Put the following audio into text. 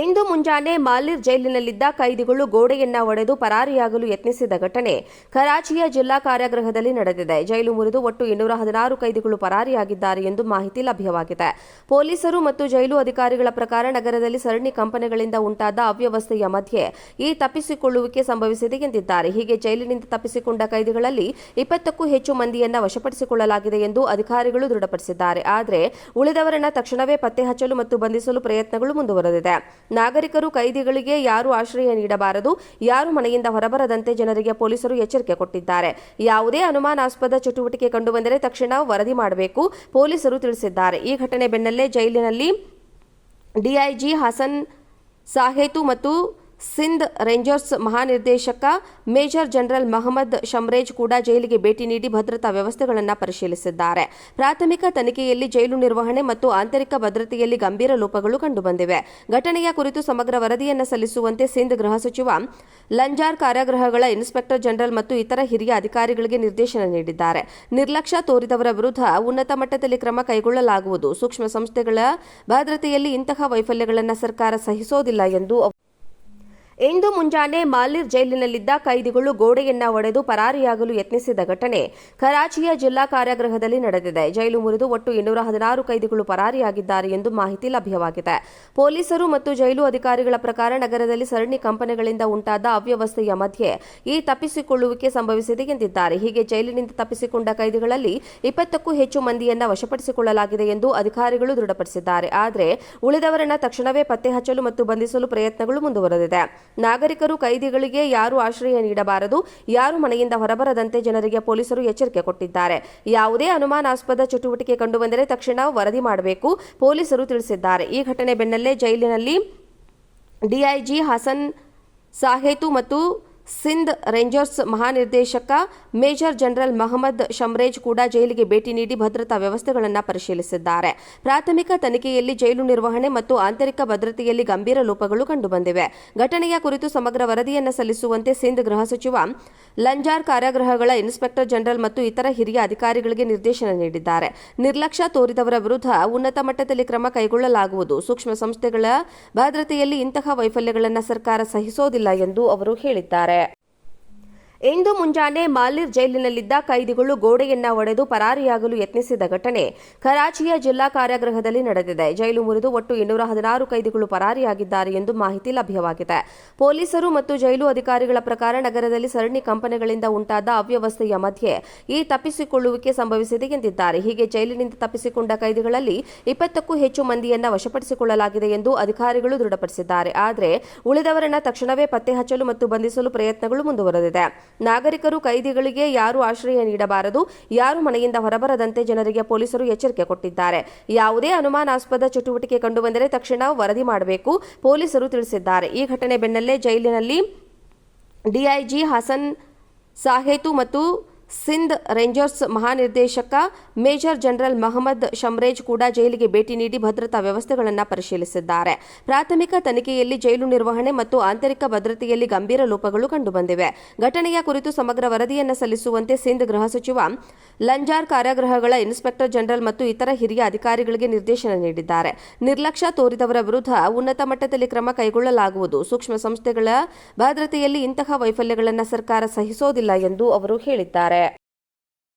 ಇಂದು ಮುಂಜಾನೆ ಮಾಲಿರ್ ಜೈಲಿನಲ್ಲಿದ್ದ ಕೈದಿಗಳು ಗೋಡೆಯನ್ನ ಒಡೆದು ಪರಾರಿಯಾಗಲು ಯತ್ನಿಸಿದ ಘಟನೆ ಕರಾಚಿಯ ಜಿಲ್ಲಾ ಕಾರ್ಯಾಗೃಹದಲ್ಲಿ ನಡೆದಿದೆ. ಜೈಲು ಮುರಿದು ಒಟ್ಟು ಇನ್ನೂರ ಹದಿನಾರು ಕೈದಿಗಳು ಪರಾರಿಯಾಗಿದ್ದಾರೆ ಎಂದು ಮಾಹಿತಿ ಲಭ್ಯವಾಗಿದೆ. ಪೊಲೀಸರು ಮತ್ತು ಜೈಲು ಅಧಿಕಾರಿಗಳ ಪ್ರಕಾರ ನಗರದಲ್ಲಿ ಸರಣಿ ಕಂಪನಿಗಳಿಂದ ಉಂಟಾದ ಅವ್ಯವಸ್ಥೆಯ ಮಧ್ಯೆ ಈ ತಪ್ಪಿಸಿಕೊಳ್ಳುವಿಕೆ ಸಂಭವಿಸಿದೆ ಎಂದಿದ್ದಾರೆ. ಹೀಗೆ ಜೈಲಿನಿಂದ ತಪ್ಪಿಸಿಕೊಂಡ ಕೈದಿಗಳಲ್ಲಿ ಇಪ್ಪತ್ತಕ್ಕೂ ಹೆಚ್ಚು ಮಂದಿಯನ್ನ ವಶಪಡಿಸಿಕೊಳ್ಳಲಾಗಿದೆ ಎಂದು ಅಧಿಕಾರಿಗಳು ದೃಢಪಡಿಸಿದ್ದಾರೆ. ಆದರೆ ಉಳಿದವರನ್ನ ತಕ್ಷಣವೇ ಪತ್ತೆ ಹಚ್ಚಲು ಮತ್ತು ಬಂಧಿಸಲು ಪ್ರಯತ್ನಗಳು ಮುಂದುವರೆದಿದೆ. ನಾಗರಿಕರು ಕೈದಿಗಳಿಗೆ ಯಾರು ಆಶ್ರಯ ನೀಡಬಾರದು, ಯಾರು ಮನೆಯಿಂದ ಹೊರಬರದಂತೆ ಜನರಿಗೆ ಪೊಲೀಸರು ಎಚ್ಚರಿಕೆ ಕೊಟ್ಟಿದ್ದಾರೆ. ಯಾವುದೇ ಅನುಮಾನಾಸ್ಪದ ಚಟುವಟಿಕೆ ಕಂಡುಬಂದರೆ ತಕ್ಷಣ ವರದಿ ಮಾಡಬೇಕು, ಪೊಲೀಸರು ತಿಳಿಸಿದ್ದಾರೆ. ಈ ಘಟನೆ ಬೆನ್ನಲ್ಲೇ ಜೈಲಿನಲ್ಲಿ ಡಿಐಜಿ ಹಸನ್ ಸಾಹೇತು ಮತ್ತು ಸಿಂಧ್ ರೇಂಜರ್ಸ್ ಮಹಾನಿರ್ದೇಶಕ ಮೇಜರ್ ಜನರಲ್ ಮಹಮ್ಮದ್ ಶಮ್ರೇಜ್ ಕೂಡ ಜೈಲಿಗೆ ಭೇಟಿ ನೀಡಿ ಭದ್ರತಾ ವ್ಯವಸ್ಥೆಗಳನ್ನು ಪರಿಶೀಲಿಸಿದ್ದಾರೆ. ಪ್ರಾಥಮಿಕ ತನಿಖೆಯಲ್ಲಿ ಜೈಲು ನಿರ್ವಹಣೆ ಮತ್ತು ಆಂತರಿಕ ಭದ್ರತೆಯಲ್ಲಿ ಗಂಭೀರ ಲೋಪಗಳು ಕಂಡುಬಂದಿವೆ. ಘಟನೆಯ ಕುರಿತು ಸಮಗ್ರ ವರದಿಯನ್ನು ಸಲ್ಲಿಸುವಂತೆ ಸಿಂಧ್ ಗೃಹ ಸಚಿವ ಲಂಜಾರ್ ಕಾರಾಗೃಹಗಳ ಇನ್ಸ್ಪೆಕ್ಟರ್ ಜನರಲ್ ಮತ್ತು ಇತರ ಹಿರಿಯ ಅಧಿಕಾರಿಗಳಿಗೆ ನಿರ್ದೇಶನ ನೀಡಿದ್ದಾರೆ. ನಿರ್ಲಕ್ಷ್ಯ ತೋರಿದವರ ವಿರುದ್ಧ ಉನ್ನತ ಮಟ್ಟದಲ್ಲಿ ಕ್ರಮ ಕೈಗೊಳ್ಳಲಾಗುವುದು. ಸೂಕ್ಷ್ಮ ಸಂಸ್ಥೆಗಳ ಭದ್ರತೆಯಲ್ಲಿ ಇಂತಹ ವೈಫಲ್ಯಗಳನ್ನು ಸರ್ಕಾರ ಸಹಿಸೋದಿಲ್ಲ ಎಂದು ಇಂದು ಮುಂಜಾನೆ ಮಾಲಿರ್ ಜೈಲಿನಲ್ಲಿದ್ದ ಕೈದಿಗಳು ಗೋಡೆಯನ್ನ ಒಡೆದು ಪರಾರಿಯಾಗಲು ಯತ್ನಿಸಿದ ಘಟನೆ ಕರಾಚಿಯ ಜಿಲ್ಲಾ ಕಾರಾಗೃಹದಲ್ಲಿ ನಡೆದಿದೆ. ಜೈಲು ಮುರಿದು ಒಟ್ಟು ಇನ್ನೂರ ಹದಿನಾರು ಕೈದಿಗಳು ಪರಾರಿಯಾಗಿದ್ದಾರೆ ಎಂದು ಮಾಹಿತಿ ಲಭ್ಯವಾಗಿದೆ. ಪೊಲೀಸರು ಮತ್ತು ಜೈಲು ಅಧಿಕಾರಿಗಳ ಪ್ರಕಾರ ನಗರದಲ್ಲಿ ಸರಣಿ ಕಂಪನಿಗಳಿಂದ ಉಂಟಾದ ಅವ್ಯವಸ್ಥೆಯ ಮಧ್ಯೆ ಈ ತಪ್ಪಿಸಿಕೊಳ್ಳುವಿಕೆ ಸಂಭವಿಸಿದೆ ಎಂದಿದ್ದಾರೆ. ಹೀಗೆ ಜೈಲಿನಿಂದ ತಪ್ಪಿಸಿಕೊಂಡ ಕೈದಿಗಳಲ್ಲಿ ಇಪ್ಪತ್ತಕ್ಕೂ ಹೆಚ್ಚು ಮಂದಿಯನ್ನ ವಶಪಡಿಸಿಕೊಳ್ಳಲಾಗಿದೆ ಎಂದು ಅಧಿಕಾರಿಗಳು ದೃಢಪಡಿಸಿದ್ದಾರೆ. ಆದರೆ ಉಳಿದವರನ್ನ ತಕ್ಷಣವೇ ಪತ್ತೆ ಹಚ್ಚಲು ಮತ್ತು ಬಂಧಿಸಲು ಪ್ರಯತ್ನಗಳು ಮುಂದುವರೆದಿದೆ. ನಾಗರಿಕರು ಕೈದಿಗಳಿಗೆ ಯಾರು ಆಶ್ರಯ ನೀಡಬಾರದು, ಯಾರು ಮನೆಯಿಂದ ಹೊರಬರದಂತೆ ಜನರಿಗೆ ಪೊಲೀಸರು ಎಚ್ಚರಿಕೆ ಕೊಟ್ಟಿದ್ದಾರೆ. ಯಾವುದೇ ಅನುಮಾನಾಸ್ಪದ ಚಟುವಟಿಕೆ ಕಂಡುಬಂದರೆ ತಕ್ಷಣ ವರದಿ ಮಾಡಬೇಕು, ಪೊಲೀಸರು ತಿಳಿಸಿದ್ದಾರೆ. ಈ ಘಟನೆ ಬೆನ್ನಲ್ಲೇ ಜೈಲಿನಲ್ಲಿ ಡಿಐಜಿ ಹಸನ್ ಸಾಹೇತು ಮತ್ತು ಸಿಂಧ್ ರೇಂಜರ್ಸ್ ಮಹಾನಿರ್ದೇಶಕ ಮೇಜರ್ ಜನರಲ್ ಮಹಮ್ಮದ್ ಶಮ್ರೇಜ್ ಕೂಡ ಜೈಲಿಗೆ ಭೇಟಿ ನೀಡಿ ಭದ್ರತಾ ವ್ಯವಸ್ಥೆಗಳನ್ನು ಪರಿಶೀಲಿಸಿದ್ದಾರೆ. ಪ್ರಾಥಮಿಕ ತನಿಖೆಯಲ್ಲಿ ಜೈಲು ನಿರ್ವಹಣೆ ಮತ್ತು ಆಂತರಿಕ ಭದ್ರತೆಯಲ್ಲಿ ಗಂಭೀರ ಲೋಪಗಳು ಕಂಡುಬಂದಿವೆ. ಘಟನೆಯ ಕುರಿತು ಸಮಗ್ರ ವರದಿಯನ್ನು ಸಲ್ಲಿಸುವಂತೆ ಸಿಂಧ್ ಗೃಹ ಸಚಿವ ಲಂಜಾರ್ ಕಾರಾಗೃಹಗಳ ಇನ್ಸ್ಪೆಕ್ಟರ್ ಜನರಲ್ ಮತ್ತು ಇತರ ಹಿರಿಯ ಅಧಿಕಾರಿಗಳಿಗೆ ನಿರ್ದೇಶನ ನೀಡಿದ್ದಾರೆ. ನಿರ್ಲಕ್ಷ್ಯ ತೋರಿದವರ ವಿರುದ್ಧ ಉನ್ನತ ಮಟ್ಟದಲ್ಲಿ ಕ್ರಮ ಕೈಗೊಳ್ಳಲಾಗುವುದು. ಸೂಕ್ಷ್ಮ ಸಂಸ್ಥೆಗಳ ಭದ್ರತೆಯಲ್ಲಿ ಇಂತಹ ವೈಫಲ್ಯಗಳನ್ನು ಸರ್ಕಾರ ಸಹಿಸೋದಿಲ್ಲ ಎಂದು ಅವರು ಹೇಳಿದ್ದಾರೆ. ಇಂದು ಮುಂಜಾನೆ ಮಾಲಿರ್ ಜೈಲಿನಲ್ಲಿದ್ದ ಕೈದಿಗಳು ಗೋಡೆಯನ್ನ ಒಡೆದು ಪರಾರಿಯಾಗಲು ಯತ್ನಿಸಿದ ಘಟನೆ ಕರಾಚಿಯ ಜಿಲ್ಲಾ ಕಾರಾಗೃಹದಲ್ಲಿ ನಡೆದಿದೆ. ಜೈಲು ಮುರಿದು ಒಟ್ಟು ಇನ್ನೂರ ಹದಿನಾರು ಕೈದಿಗಳು ಪರಾರಿಯಾಗಿದ್ದಾರೆ ಎಂದು ಮಾಹಿತಿ ಲಭ್ಯವಾಗಿದೆ. ಪೊಲೀಸರು ಮತ್ತು ಜೈಲು ಅಧಿಕಾರಿಗಳ ಪ್ರಕಾರ ನಗರದಲ್ಲಿ ಸರಣಿ ಕಂಪನಿಗಳಿಂದ ಉಂಟಾದ ಅವ್ಯವಸ್ಥೆಯ ಮಧ್ಯೆ ಈ ತಪ್ಪಿಸಿಕೊಳ್ಳುವಿಕೆ ಸಂಭವಿಸಿದೆ ಎಂದಿದ್ದಾರೆ. ಹೀಗೆ ಜೈಲಿನಿಂದ ತಪ್ಪಿಸಿಕೊಂಡ ಕೈದಿಗಳಲ್ಲಿ ಇಪ್ಪತ್ತಕ್ಕೂ ಹೆಚ್ಚು ಮಂದಿಯನ್ನ ವಶಪಡಿಸಿಕೊಳ್ಳಲಾಗಿದೆ ಎಂದು ಅಧಿಕಾರಿಗಳು ದೃಢಪಡಿಸಿದ್ದಾರೆ. ಆದರೆ ಉಳಿದವರನ್ನ ತಕ್ಷಣವೇ ಪತ್ತೆ ಹಚ್ಚಲು ಮತ್ತು ಬಂಧಿಸಲು ಪ್ರಯತ್ನಗಳು ಮುಂದುವರೆದಿದೆ. ನಾಗರಿಕರು ಕೈದಿಗಳಿಗೆ ಯಾರು ಆಶ್ರಯ ನೀಡಬಾರದು, ಯಾರು ಮನೆಯಿಂದ ಹೊರಬರದಂತೆ ಜನರಿಗೆ ಪೊಲೀಸರು ಎಚ್ಚರಿಕೆ ಕೊಟ್ಟಿದ್ದಾರೆ. ಯಾವುದೇ ಅನುಮಾನಾಸ್ಪದ ಚಟುವಟಿಕೆ ಕಂಡುಬಂದರೆ ತಕ್ಷಣ ವರದಿ ಮಾಡಬೇಕು, ಪೊಲೀಸರು ತಿಳಿಸಿದ್ದಾರೆ. ಈ ಘಟನೆ ಬೆನ್ನಲ್ಲೇ ಜೈಲಿನಲ್ಲಿ ಡಿಐಜಿ ಹಸನ್ ಸಾಹೇತು ಮತ್ತು ಸಿಂಧ್ ರೇಂಜರ್ಸ್ ಮಹಾನಿರ್ದೇಶಕ ಮೇಜರ್ ಜನರಲ್ ಮಹಮ್ಮದ್ ಶಮ್ರೇಜ್ ಕೂಡ ಜೈಲಿಗೆ ಭೇಟಿ ನೀಡಿ ಭದ್ರತಾ ವ್ಯವಸ್ಥೆಗಳನ್ನು ಪರಿಶೀಲಿಸಿದ್ದಾರೆ. ಪ್ರಾಥಮಿಕ ತನಿಖೆಯಲ್ಲಿ ಜೈಲು ನಿರ್ವಹಣೆ ಮತ್ತು ಆಂತರಿಕ ಭದ್ರತೆಯಲ್ಲಿ ಗಂಭೀರ ಲೋಪಗಳು ಕಂಡುಬಂದಿವೆ. ಘಟನೆಯ ಕುರಿತು ಸಮಗ್ರ ವರದಿಯನ್ನು ಸಲ್ಲಿಸುವಂತೆ ಸಿಂಧ್ ಗೃಹ ಸಚಿವ ಲಂಜಾರ್ ಕಾರಾಗೃಹಗಳ ಇನ್ಸ್ಪೆಕ್ಟರ್ ಜನರಲ್ ಮತ್ತು ಇತರ ಹಿರಿಯ ಅಧಿಕಾರಿಗಳಿಗೆ ನಿರ್ದೇಶನ ನೀಡಿದ್ದಾರೆ. ನಿರ್ಲಕ್ಷ್ಯ ತೋರಿದವರ ವಿರುದ್ಧ ಉನ್ನತ ಮಟ್ಟದಲ್ಲಿ ಕ್ರಮ ಕೈಗೊಳ್ಳಲಾಗುವುದು. ಸೂಕ್ಷ್ಮ ಸಂಸ್ಥೆಗಳ ಭದ್ರತೆಯಲ್ಲಿ ಇಂತಹ ವೈಫಲ್ಯಗಳನ್ನು ಸರ್ಕಾರ ಸಹಿಸೋದಿಲ್ಲ ಎಂದು ಅವರು ಹೇಳಿದ್ದಾರೆ.